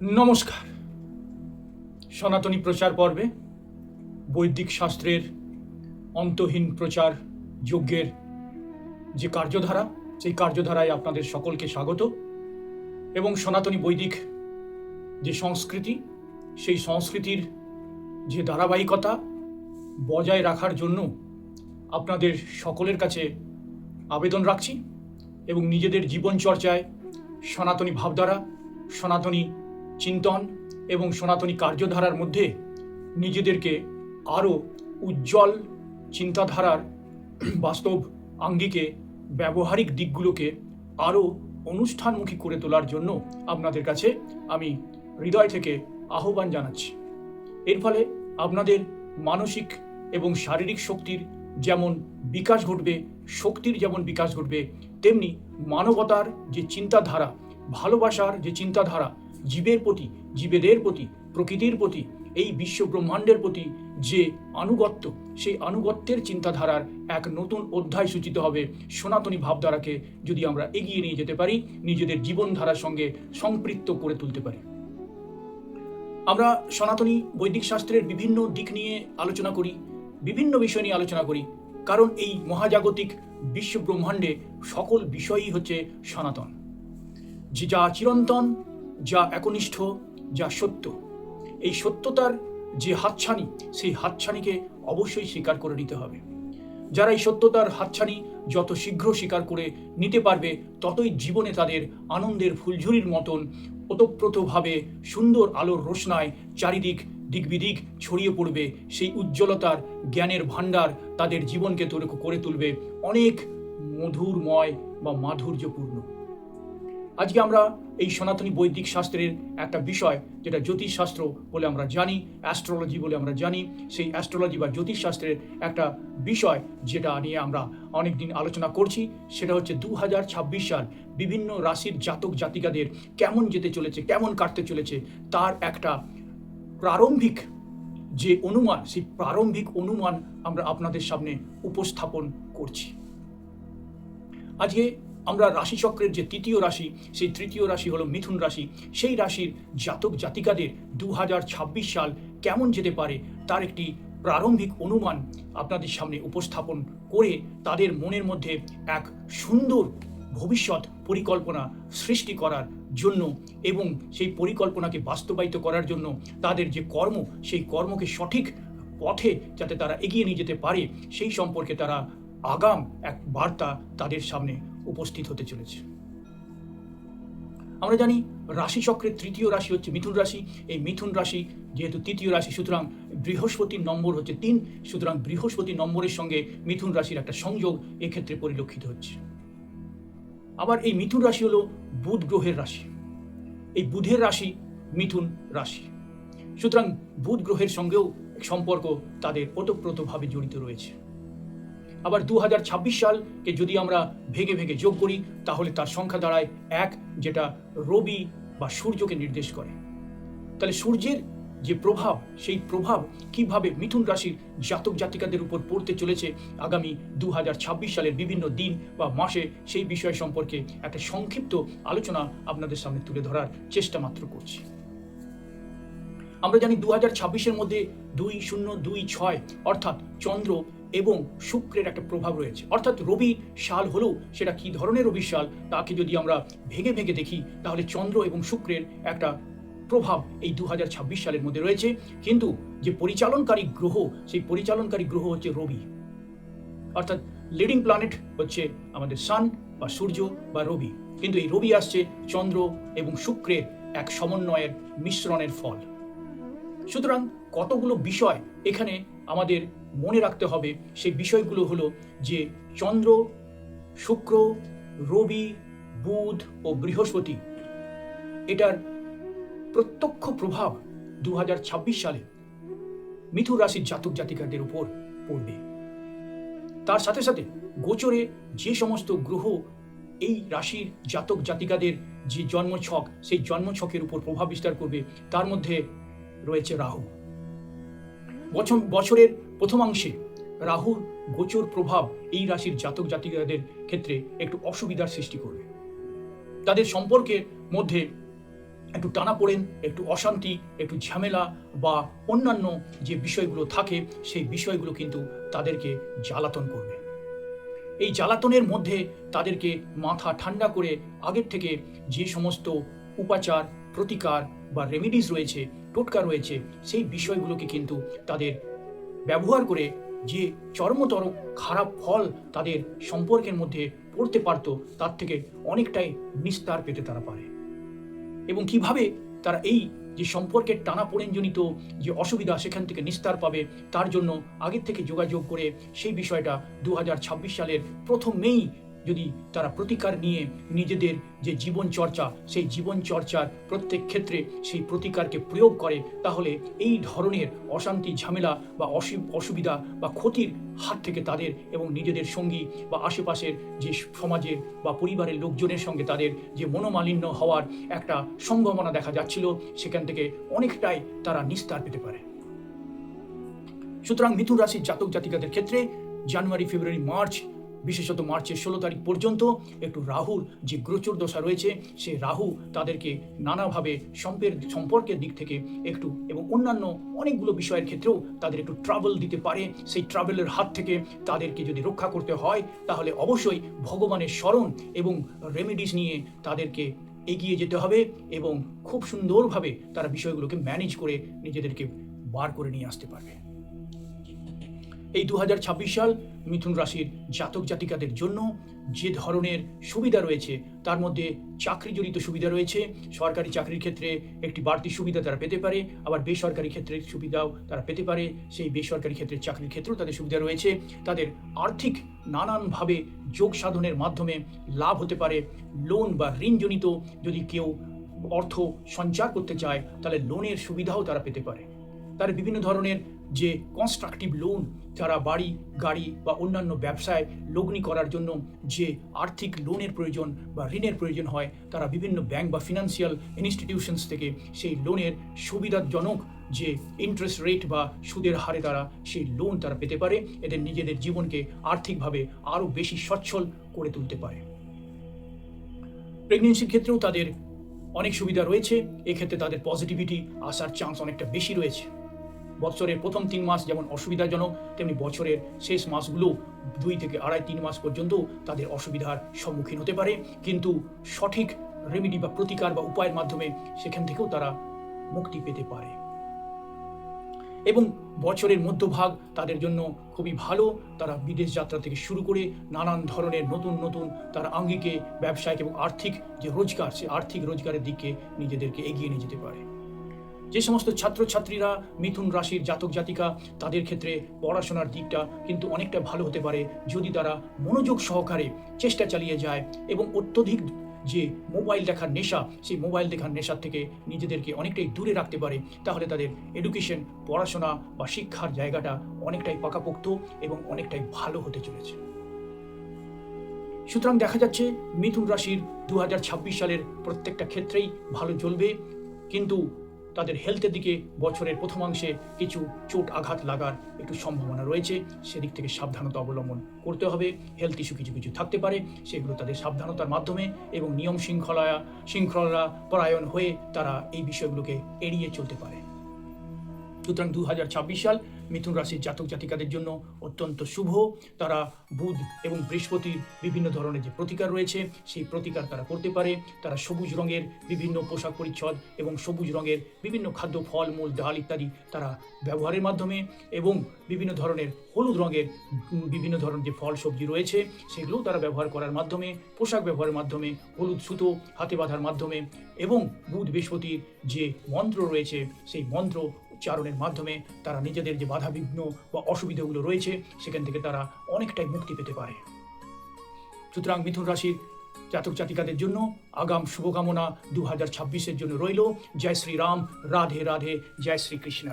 নমস্কার। সনাতনী প্রচার পর্বে বৈদিক শাস্ত্রের অন্তহীন প্রচার যজ্ঞের যে কার্যধারা, সেই কার্যধারায় আপনাদের সকলকে স্বাগত এবং সনাতনী বৈদিক যে সংস্কৃতি, সেই সংস্কৃতির যে ধারাবাহিকতা বজায় রাখার জন্য আপনাদের সকলের কাছে আবেদন রাখছি এবং নিজেদের জীবন চর্চায় সনাতনী ভাবধারা, সনাতনী চিন্তন এবং সনাতনী কার্যধারার মধ্যে নিজেদেরকে আরও উজ্জ্বল চিন্তাধারার বাস্তব আঙ্গিকে, ব্যবহারিক দিকগুলোকে আরও অনুষ্ঠানমুখী করে তোলার জন্য আপনাদের কাছে আমি হৃদয় থেকে আহ্বান জানাচ্ছি। এর ফলে আপনাদের মানসিক এবং শারীরিক শক্তির যেমন বিকাশ ঘটবে, শক্তির যেমন বিকাশ ঘটবে, তেমনি মানবতার যে চিন্তাধারা, ভালোবাসার যে চিন্তাধারা জীবের প্রতি, জীবেদের প্রতি, প্রকৃতির প্রতি, এই বিশ্ব ব্রহ্মাণ্ডের প্রতি যে আনুগত্য, সেই আনুগত্যের চিন্তাধারার এক নতুন অধ্যায় সূচিত হবে সনাতনী ভাবধারাকে যদি আমরা এগিয়ে নিয়ে যেতে পারি, নিজেদের জীবনধারার সঙ্গে সম্পৃক্ত করে তুলতে পারি। আমরা সনাতনী বৈদিক শাস্ত্রের বিভিন্ন দিক নিয়ে আলোচনা করি, বিভিন্ন বিষয় নিয়ে আলোচনা করি, কারণ এই মহাজাগতিক বিশ্ব ব্রহ্মাণ্ডে সকল বিষয়ই হচ্ছে সনাতন। যে যা চিরন্তন যা একনিষ্ঠ, যা সত্য। এই সত্যতার যে হাতছানি, সেই হাতছানিকে অবশ্যই স্বীকার করে নিতে হবে। যারা এই সত্যতার হাতছানি যত শীঘ্র স্বীকার করে নিতে পারবে, ততই জীবনে তাদের আনন্দের ফুলঝুরির মতন, ওতপ্রোতভাবে সুন্দর আলোর রোশনায় চারিদিক দিকবিদিক ছড়িয়ে পড়বে। সেই উজ্জ্বলতার জ্ঞানের ভাণ্ডার তাদের জীবনকে তোরে করে তুলবে অনেক মধুরময় বা মাধুর্যপূর্ণ। আজকে আমরা এই সনাতনী বৈদিক শাস্ত্রের একটা বিষয়, যেটা জ্যোতিষ শাস্ত্র বলে আমরা জানি অ্যাস্ট্রোলজি বলে আমরা জানি, সেই অ্যাস্ট্রোলজি বা জ্যোতিষশাস্ত্রের একটা বিষয় যেটা নিয়ে আমরা অনেক দিন আলোচনা করছি, সেটা হচ্ছে দু হাজার ছাব্বিশ সাল বিভিন্ন রাশির জাতক জাতিকাদের কেমন যেতে চলেছে, কেমন কাটতে চলেছে, তার একটা প্রারম্ভিক যে অনুমান, সেই প্রারম্ভিক অনুমান আমরা আপনাদের সামনে উপস্থাপন করছি। আজকে আমরা রাশিচক্রের যে তৃতীয় রাশি, সেই তৃতীয় রাশি হলো মিথুন রাশি। সেই রাশির জাতক জাতিকাদের দু হাজার ছাব্বিশ সাল কেমন যেতে পারে, তার একটি প্রারম্ভিক অনুমান আপনাদের সামনে উপস্থাপন করে তাদের মনের মধ্যে এক সুন্দর ভবিষ্যৎ পরিকল্পনা সৃষ্টি করার জন্য এবং সেই পরিকল্পনাকে বাস্তবায়িত করার জন্য তাদের যে কর্ম, সেই কর্মকে সঠিক পথে যাতে তারা এগিয়ে নিয়ে যেতে পারে, সেই সম্পর্কে তারা আগাম এক বার্তা তাদের সামনে উপস্থিত হতে চলেছে। আমরা জানি রাশিচক্রের তৃতীয় রাশি হচ্ছে মিথুন রাশি। এই মিথুন রাশি যেহেতু তৃতীয় রাশি, সুতরাং বৃহস্পতির নম্বর হচ্ছে তিন, সুতরাং বৃহস্পতি নম্বরের সঙ্গে মিথুন রাশির একটা সংযোগ এক্ষেত্রে পরিলক্ষিত হচ্ছে। আবার এই মিথুন রাশি হলো বুধ গ্রহের রাশি। এই বুধের রাশি মিথুন রাশি। সুতরাং বুধ গ্রহের সঙ্গেও সম্পর্ক তাদের ওতপ্রোতভাবে জড়িত রয়েছে। আবার দু হাজার ছাব্বিশ সালকে যদি আমরা ভেগে ভেগে যোগ করি, তাহলে তার সংখ্যা দাঁড়ায় এক, যেটা রবি বা সূর্যকে নির্দেশ করে। তাহলে সূর্যের যে প্রভাব, সেই প্রভাব কীভাবে মিথুন রাশির জাতক জাতিকাদের উপর পড়তে চলেছে আগামী দু হাজার ছাব্বিশ সালের বিভিন্ন দিন বা মাসে, সেই বিষয় সম্পর্কে একটা সংক্ষিপ্ত আলোচনা আপনাদের সামনে তুলে ধরার চেষ্টা মাত্র করছি। আমরা জানি দু হাজার মধ্যে দুই শূন্য দুই ছয়, অর্থাৎ চন্দ্র এবং শুক্রের একটা প্রভাব রয়েছে। অর্থাৎ রবি সাল হলেও সেটা কি ধরনের রবি সাল তাকে যদি আমরা ভেঙে ভেঙে দেখি, তাহলে চন্দ্র এবং শুক্রের একটা প্রভাব এই দু হাজার ছাব্বিশ সালের মধ্যে রয়েছে। কিন্তু যে পরিচালনকারী গ্রহ, সেই পরিচালনকারী গ্রহ হচ্ছে রবি। অর্থাৎ লিডিং প্ল্যানেট হচ্ছে আমাদের সান বা সূর্য বা রবি। কিন্তু এই রবি আসছে চন্দ্র এবং শুক্রের এক সমন্বয়ের মিশ্রণের ফল। সুতরাং কতগুলো বিষয় এখানে আমাদের মনে রাখতে হবে সেই বিষয়গুলো হলো যে চন্দ্র, শুক্র, রবি, বুধ ও বৃহস্পতি, এটার প্রত্যক্ষ প্রভাব দু হাজার ছাব্বিশ সালে মিথুন রাশির জাতক জাতিকাদের উপর পড়বে। তার সাথে সাথে গোচরে যে সমস্ত গ্রহ এই রাশির জাতক জাতিকাদের যে জন্মছক, সেই জন্মছকের উপর প্রভাব বিস্তার করবে, তার মধ্যে রয়েছে রাহু। বছর, বছরের প্রথমাংশে রাহুর গোচর প্রভাব এই রাশির জাতক জাতিকাদের ক্ষেত্রে একটু অসুবিধার সৃষ্টি করবে। তাদের সম্পর্কের মধ্যে একটু টানাপোড়েন একটু অশান্তি, একটু ঝামেলা বা অন্যান্য যে বিষয়গুলো থাকে, সেই বিষয়গুলো কিন্তু তাদেরকে জ্বালাতন করবে। এই জ্বালাতনের মধ্যে তাদেরকে মাথা ঠান্ডা করে আগের থেকে যে সমস্ত উপাচার, প্রতিকার বা রেমিডিস রয়েছে টোটকা রয়েছে সেই বিষয়গুলোকে কিন্তু তাদের ব্যবহার করে যে চরমতর খারাপ ফল তাদের সম্পর্কের মধ্যে পড়তে পারত, তার থেকে অনেকটাই নিস্তার পেতে তারা পারে। এবং কীভাবে তারা এই যে সম্পর্কের টানাপোড়েনজনিত যে অসুবিধা সেখান থেকে নিস্তার পাবে, তার জন্য আগের থেকে যোগাযোগ করে সেই বিষয়টা দু হাজার ছাব্বিশ সালের প্রথম মেই যদি তারা প্রতিকার নিয়ে নিজেদের যে জীবন চর্চা সেই জীবন চর্চার প্রত্যেক ক্ষেত্রে সেই প্রতিকারকে প্রয়োগ করে, তাহলে এই ধরনের অশান্তি, ঝামেলা বা অসুবিধা বা ক্ষতির হাত থেকে তাদের এবং নিজেদের সঙ্গী বা আশেপাশের যে সমাজের বা পরিবারের লোকজনের সঙ্গে তাদের যে মনোমালিন্য হওয়ার একটা সম্ভাবনা দেখা যাচ্ছিল, সেখান থেকে অনেকটাই তারা নিস্তার পেতে পারে। সুতরাং মিথুন রাশির জাতক জাতিকাদের ক্ষেত্রে জানুয়ারি, ফেব্রুয়ারি, মার্চ বিশেষত মার্চের ষোলো তারিখ পর্যন্ত একটু রাহুর যে গ্রচুর দশা রয়েছে, সে রাহু তাদেরকে নানাভাবে সম্পের, সম্পর্কের দিক থেকে একটু এবং অন্যান্য অনেকগুলো বিষয়ের ক্ষেত্রেও তাদের একটু ট্রাভেল দিতে পারে। সেই ট্রাভেলের হাত থেকে তাদেরকে যদি রক্ষা করতে হয়, তাহলে অবশ্যই ভগবানের স্মরণ এবং রেমেডিস নিয়ে তাদেরকে এগিয়ে যেতে হবে এবং খুব সুন্দরভাবে তারা বিষয়গুলোকে ম্যানেজ করে নিজেদেরকে বার করে নিয়ে আসতে পারবে। এই দু হাজার ছাব্বিশ সাল মিথুন রাশির জাতক জাতিকাদের জন্য যে ধরনের সুবিধা রয়েছে, তার মধ্যে চাকরিজনিত সুবিধা রয়েছে। সরকারি চাকরির ক্ষেত্রে একটি বাড়তি সুবিধা তারা পেতে পারে, আবার বেসরকারি ক্ষেত্রে সুবিধাও তারা পেতে পারে। সেই বেসরকারি ক্ষেত্রে চাকরির ক্ষেত্রেও তাদের সুবিধা রয়েছে। তাদের আর্থিক নানানভাবে যোগ সাধনের মাধ্যমে লাভ হতে পারে। লোন বা ঋণজনিত যদি কেউ অর্থ সঞ্চার করতে চায়, তাহলে লোনের সুবিধাও তারা পেতে পারে। তার বিভিন্ন ধরনের যে কনস্ট্রাকটিভ লোন যারা বাড়ি, গাড়ি বা অন্যান্য ব্যবসায় লগ্নি করার জন্য যে আর্থিক লোনের প্রয়োজন বা ঋণের প্রয়োজন হয়, তারা বিভিন্ন ব্যাংক বা ফিনান্সিয়াল ইনস্টিটিউশনস থেকে সেই লোনের সুবিধাজনক যে ইন্টারেস্ট রেট বা সুদের হারে তারা সেই লোন তারা পেতে পারে। এদের নিজেদের জীবনকে আর্থিকভাবে আরও বেশি সচ্ছল করে তুলতে পারে। প্রেগনেন্সির ক্ষেত্রেও তাদের অনেক সুবিধা রয়েছে। এক্ষেত্রে তাদের পজিটিভিটি আসার চান্স অনেকটা বেশি রয়েছে। বছরের প্রথম তিন মাস যেমন অসুবিধাজনক, তেমনি বছরের শেষ মাসগুলো দুই থেকে আড়াই তিন মাস পর্যন্ত তাদের অসুবিধার সম্মুখীন হতে পারে। কিন্তু সঠিক রেমিডি বা প্রতিকার বা উপায়ের মাধ্যমে সেখান থেকেও তারা মুক্তি পেতে পারে। এবং বছরের মধ্যভাগ তাদের জন্য খুবই ভালো। তারা বিদেশ যাত্রা থেকে শুরু করে নানান ধরনের নতুন নতুন তার আঙ্গিকে, ব্যবসায়িক এবং আর্থিক যে রোজগার, সে আর্থিক রোজগারের দিকে নিজেদেরকে এগিয়ে নিয়ে যেতে পারে। যে সমস্ত ছাত্রছাত্রীরা মিথুন রাশির জাতক জাতিকা, তাদের ক্ষেত্রে পড়াশোনার দিকটা কিন্তু অনেকটা ভালো হতে পারে যদি তারা মনোযোগ সহকারে চেষ্টা চালিয়ে যায় এবং অত্যধিক যে মোবাইল দেখার নেশা, সেই মোবাইল দেখার নেশার থেকে নিজেদেরকে অনেকটাই দূরে রাখতে পারে, তাহলে তাদের এডুকেশন পড়াশোনা বা শিক্ষার জায়গাটা অনেকটাই পাকাপোক্ত এবং অনেকটাই ভালো হতে চলেছে। সুতরাং দেখা যাচ্ছে মিথুন রাশির দু হাজার ছাব্বিশ সালের প্রত্যেকটা ক্ষেত্রেই ভালো চলবে, কিন্তু তাদের হেলথের দিকে বছরের প্রথমাংশে কিছু চোট আঘাত লাগার একটু সম্ভাবনা রয়েছে। সেদিক থেকে সাবধানতা অবলম্বন করতে হবে। হেলথ ইস্যু কিছু কিছু থাকতে পারে, সেগুলো তাদের সাবধানতার মাধ্যমে এবং নিয়ম শৃঙ্খলা শৃঙ্খলা পরায়ণ হয়ে তারা এই বিষয়গুলোকে এড়িয়ে চলতে পারে। সুতরাং দু হাজার ছাব্বিশ সাল মিথুন রাশির জাতক জাতিকাদের জন্য অত্যন্ত শুভ। তারা বুধ এবং বৃহস্পতির বিভিন্ন ধরনের যে প্রতিকার রয়েছে, সেই প্রতিকার তারা করতে পারে। তারা সবুজ রঙের বিভিন্ন পোশাক পরিচ্ছদ এবং সবুজ রঙের বিভিন্ন খাদ্য, ফল, মূল, ডাল ইত্যাদি তারা ব্যবহারের মাধ্যমে এবং বিভিন্ন ধরনের হলুদ রঙের বিভিন্ন ধরনের যে ফল, সবজি রয়েছে, সেগুলোও তারা ব্যবহার করার মাধ্যমে, পোশাক ব্যবহারের মাধ্যমে, হলুদ সুতো, হাতে বাঁধার মাধ্যমে এবং বুধ বৃহস্পতির যে মন্ত্র রয়েছে, সেই মন্ত্র উচ্চারণের মাধ্যমে তারা নিজেদের যে বাধা বিঘ্ন বা অসুবিধাগুলো রয়েছে, সেখান থেকে তারা অনেকটাই মুক্তি পেতে পারে। সুতরাং মিথুন রাশির জাতক জাতিকাদের জন্য আগাম শুভকামনা দু হাজার জন্য রইল। জয় শ্রী রাম রাধে রাধে, জয় শ্রী কৃষ্ণ